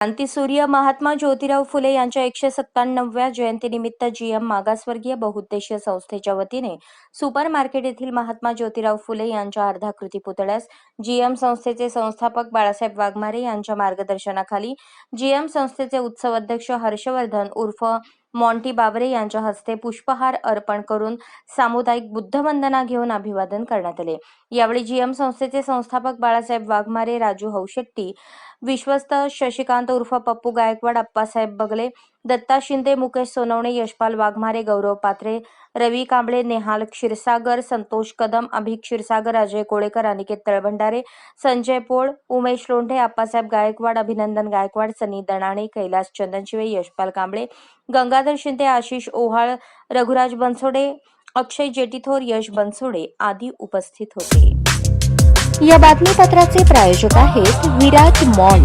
क्रांतीसूर्य महात्मा ज्योतिराव फुले यांच्या एकशे सत्त्याण्णव्या जयंतीनिमित्त जीएम मागासवर्गीय बहुउद्देशीय संस्थेच्या वतीने सुपर मार्केट येथील महात्मा ज्योतिराव फुले यांच्या अर्धाकृती पुतळ्यास जीएम संस्थेचे संस्थापक बाळासाहेब वाघमारे यांच्या मार्गदर्शनाखाली जीएम संस्थेचे उत्सव अध्यक्ष हर्षवर्धन उर्फ मॉन्टी बाबरे यांच्या हस्ते पुष्पहार अर्पण करून सामुदायिक बुद्धवंदना घेऊन अभिवादन करण्यात आले. यावेळी जीएम संस्थेचे संस्थापक बाळासाहेब वाघमारे राजू हौशेट्टी विश्वस्त शशिकांत उर्फ पप्पू गायकवाड अप्पासाहेब बगले दत्ता शिंदे मुकेश सोनवणे यशपाल वाघमारे गौरव पात्रे रवी कांबळे नेहाल क्षीरसागर संतोष कदम अभिक क्षीरसागर अजय कोळेकर अनिकेत तळभंडारे संजय पोळ उमेश लोंढे आप्पासाहेब गायकवाड अभिनंदन गायकवाड सनी दणाणे कैलास चंदनशिवे यशपाल कांबळे गंगाधर शिंदे आशिष ओहाळ रघुराज बनसोडे अक्षय जेटीथोर यश बनसोडे आदी उपस्थित होते. या बातमीपत्राचे प्रायोजक आहेत विराज मॉल